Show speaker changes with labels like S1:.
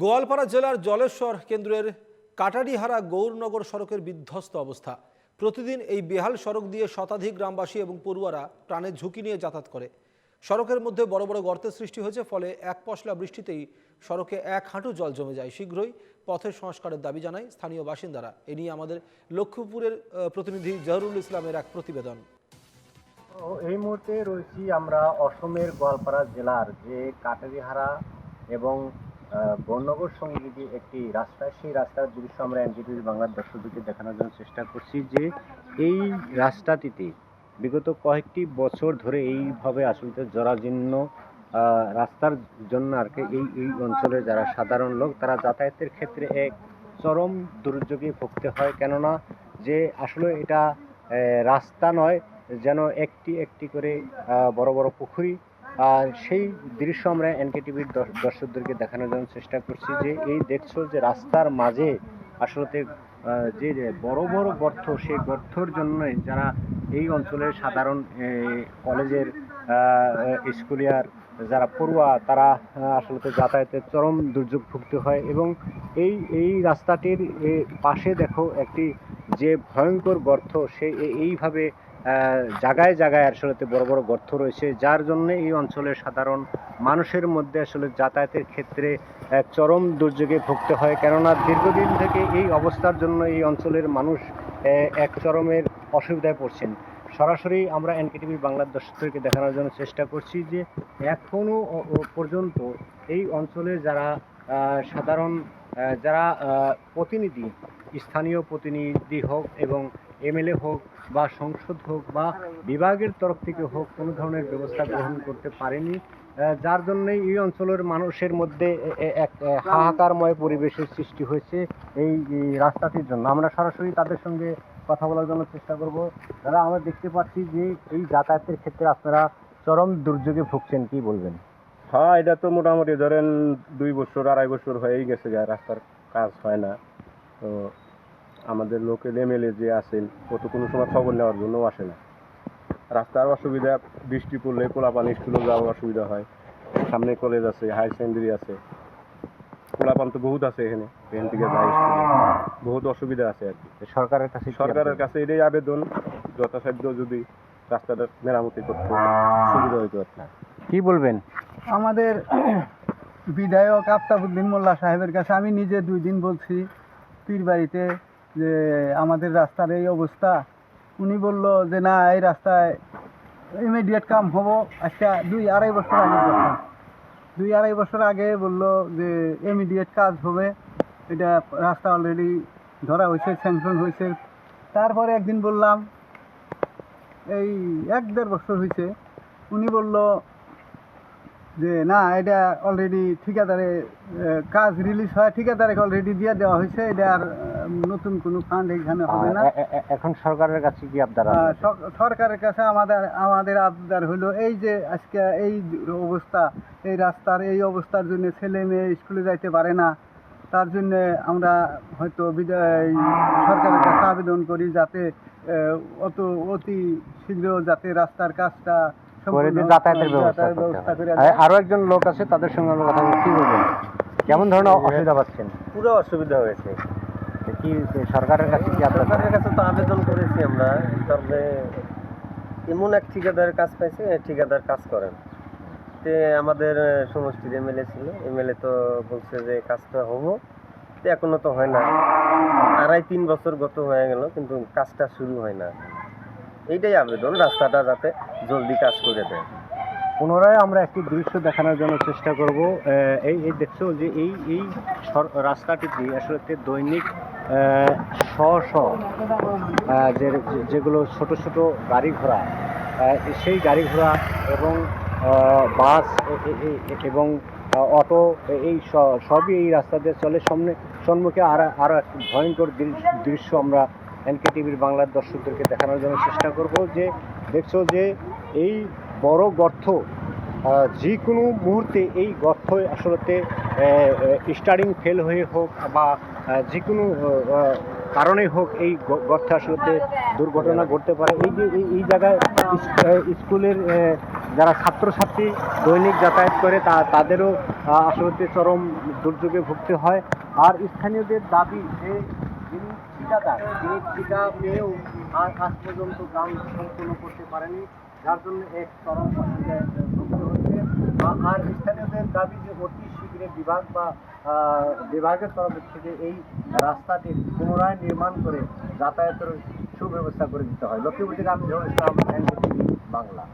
S1: গোয়ালপাড়া জেলার জলেশ্বর কেন্দ্রের কাটারিহারা গৌরনগর সড়কের বিধ্বস্ত অবস্থা। প্রতিদিন এই বেহাল সড়ক দিয়ে শতাধিক গ্রামবাসী এবং পড়ুয়ারা প্রাণের ঝুঁকি নিয়ে যাতায়াত করে। সড়কের মধ্যে বড় বড় গর্তের সৃষ্টি হয়েছে, ফলে এক পশলা বৃষ্টিতেই সড়কে এক হাঁটু জল জমে যায়। শীঘ্রই পথের সংস্কারের দাবি জানায় স্থানীয় বাসিন্দারা। এ নিয়ে আমাদের লক্ষ্মীপুরের প্রতিনিধি জহরুল ইসলামের এক প্রতিবেদন।
S2: এই মুহূর্তে রয়েছি আমরা অসমের গোয়ালপাড়া জেলার যে কাটারিহারা এবং আহ, বর্ণনগর সঙ্গীতি একটি রাস্তা সেই রাস্তার দৃশ্য আমরা এনজিটিভি বাংলার দর্শকদেরকে দেখানোর জন্য চেষ্টা করছি যে এই রাস্তাটিতে বিগত কয়েকটি বছর ধরে এইভাবে আসলে জরাজীর্ণ রাস্তার জন্য আর কি এই এই অঞ্চলের যারা সাধারণ লোক তারা যাতায়াতের ক্ষেত্রে এক চরম দুর্যোগে ভুগতে হয়। কেননা যে আসলে এটা রাস্তা নয় যেন একটি একটি করে বড় বড় পুকুরি আর সেই দৃশ্য আমরা এনকে টিভির দর্শকদেরকে দেখানোর জন্য চেষ্টা করছি যে এই দেখছ যে রাস্তার মাঝে আসলে যে বড় বড় গর্ত, সেই গর্তর জন্যই যারা এই অঞ্চলের সাধারণ কলেজের স্কুলিয়ার, যারা পড়ুয়া, তারা আসলে যাতায়াতের চরম দুর্যোগ ভুগতে হয় এবং এই এই রাস্তাটির পাশে দেখো একটি যে ভয়ঙ্কর গর্ত, সে এইভাবে জায়গায় জায়গায় আসলে বড় বড় গর্ত রয়েছে, যার জন্য এই অঞ্চলের সাধারণ মানুষের মধ্যে আসলে যাতায়াতের ক্ষেত্রে চরম দুর্যোগে ভুগতে হয়। কেননা দীর্ঘদিন থেকে এই অবস্থার জন্য এই অঞ্চলের মানুষ এক চরমের অসুবিধায় পড়ছেন। সরাসরি আমরা এনকেটিভি বাংলার দর্শকদেরকে দেখানোর জন্য চেষ্টা করছি যে এখনও পর্যন্ত এই অঞ্চলে যারা সাধারণ যারা প্রতিনিধি, স্থানীয় প্রতিনিধি হোক এবং এমএলএ হোক বা সংসদ হোক বা বিভাগের তরফ থেকে হোক, কোনো ধরনের ব্যবস্থা গ্রহণ করতে পারেনি যার জন্যই এই অঞ্চলের মানুষের মধ্যে এক হাহাকারময় পরিবেশের সৃষ্টি হয়েছে এই রাস্তাটির জন্য। আমরা সরাসরি তাদের সঙ্গে কথা বলার জন্য চেষ্টা করব। দাদা আমরা দেখতে পাচ্ছি যে এই যাতায়াতের ক্ষেত্রে আপনারা চরম দুর্যোগে ভুগছেন, কি বলবেন?
S3: হ্যাঁ এটা তো মোটামুটি ধরেন দুই বছর, আড়াই বছর হয়েই গেছে রাস্তার কাজ হয় না। তো আমাদের লোকেল এমএলএ যে আছেন ও তো কোনো সময় খবর নেওয়ার জন্যও আসে না। রাস্তার অসুবিধা বৃষ্টি পড়লে পোলাপান স্কুলে যাওয়ার অসুবিধা হয়। সামনে কলেজ আছে হাই সেকেন্ডারি আছে। পোলাপান তো বহুত আছে এখানে এখান থেকে যায় স্কুলে। বহুত অসুবিধা আছে আর কি।
S2: সরকারের কাছে
S3: সরকারের কাছে এটাই আবেদন যথাসাধ্য যদি রাস্তাটা মেরামতি করতে সুবিধা হইতো আর কি।
S2: কি বলবেন?
S4: আমাদের বিধায়ক আফতাবুদ্দিন মোল্লা সাহেবের কাছে আমি নিজে দুই দিন বলছি পীর বাড়িতে যে আমাদের রাস্তার এই অবস্থা, উনি বলল যে, না, এই রাস্তায় ইমিডিয়েট কাম হব। আজকে দুই আড়াই বছর আগে দুই আড়াই বছর আগে বলল যে ইমিডিয়েট কাজ হবে। এটা রাস্তা অলরেডি ধরা হয়েছে স্যাংশন হয়েছে। তারপরে একদিন বললাম, এই এক দেড় বছর হয়েছে। উনি বলল যে না এটা অলরেডি ঠিকাদারে কাজ রিলিজ হয় ঠিকাদারে অলরেডি দিয়ে দেওয়া হয়েছে এটা আর নতুন কোনো ফান্ড এখানে হবে না।
S2: এখন সরকারের কাছে কি
S4: আহ, সরকারের কাছে আমাদের আমাদের আবদার হলো এই যে আজকে এই অবস্থা এই রাস্তার এই অবস্থার জন্য ছেলে মেয়ে স্কুলে যাইতে পারে না তার জন্য আমরা হয়তো বিদায় সরকারের কাছে আবেদন করি যাতে অত অতি শীঘ্র যাতে রাস্তার কাজটা
S2: করে দিয়ে যাতায়াতের ব্যবস্থা
S4: যাতায়াতের
S2: করতে
S4: ব্যবস্থা করে
S2: হবে। আরও একজন লোক আছে তাদের সঙ্গে আমরা কথা কি বলবেন? কেমন ধরনের অসুবিধা পাচ্ছেন?
S3: পুরো অসুবিধা হয়েছে।
S2: কি সরকারের কাছে কি
S5: সরকারের কাছে তো আবেদন করেছি আমরা তবে এমন এক ঠিকাদারের কাজ পাইছে ঠিকাদার কাজ করেন। তে আমাদের সমষ্টির এমএলএ ছিল এমএলএ তো বলছে যে কাজটা হব। তো এখনও তো হয় না। আড়াই তিন বছর গত হয়ে গেল কিন্তু কাজটা শুরু হয় না। এইটাই আবেদন রাস্তাটা যাতে জলদি কাজ করে দেয়।
S2: পুনরায় আমরা একটি দৃশ্য দেখানোর জন্য চেষ্টা করব। এই এই দেখছ যে এই এই রাস্তাটিতে আসলে দৈনিক শ শ যেগুলো ছোট ছোট গাড়ি ঘোড়া সেই গাড়ি ঘোড়া এবং বাস এবং অটো এই সবই এই রাস্তা দিয়ে চলে। সামনে সম্মুখে আর আরও একটি ভয়ঙ্কর দৃশ- দৃশ্য আমরা এনকে টিভির বাংলার দর্শকদেরকে দেখানোর জন্য চেষ্টা করব যে দেখছ যে এই বড় গর্ত যে কোনো মুহূর্তে এই গর্ত আসলেতে স্টার্টিং ফেল হয়ে হোক বা যে কোনো কারণে হোক এই গ- গর্তে আসলেতে দুর্ঘটনা ঘটতে পারে। এই যে এই- জায়গায় স্কুলের যারা ছাত্রছাত্রী দৈনিক যাতায়াত করে তা তাদেরও আহ, আসলে চরম দুর্যোগে ভুগতে হয়। আর স্থানীয়দের দাবি যে ঠিকাদার তিনি ঠিকা পেয়েও আর আজ পর্যন্ত কাম সম্পূর্ণ করতে পারেনি, যার জন্য এক চরম অসুবিধায় ভুগতে আর স্থানীয়দের দাবি যে অতি শীঘ্রে বিভাগ বা বিভাগের তরফ থেকে এই রাস্তাটি পুনরায় নির্মাণ করে যাতায়াতের সুব্যবস্থা করে দিতে হয়। লক্ষ্মীপুর থেকে আমি ইসলাম বাংলা।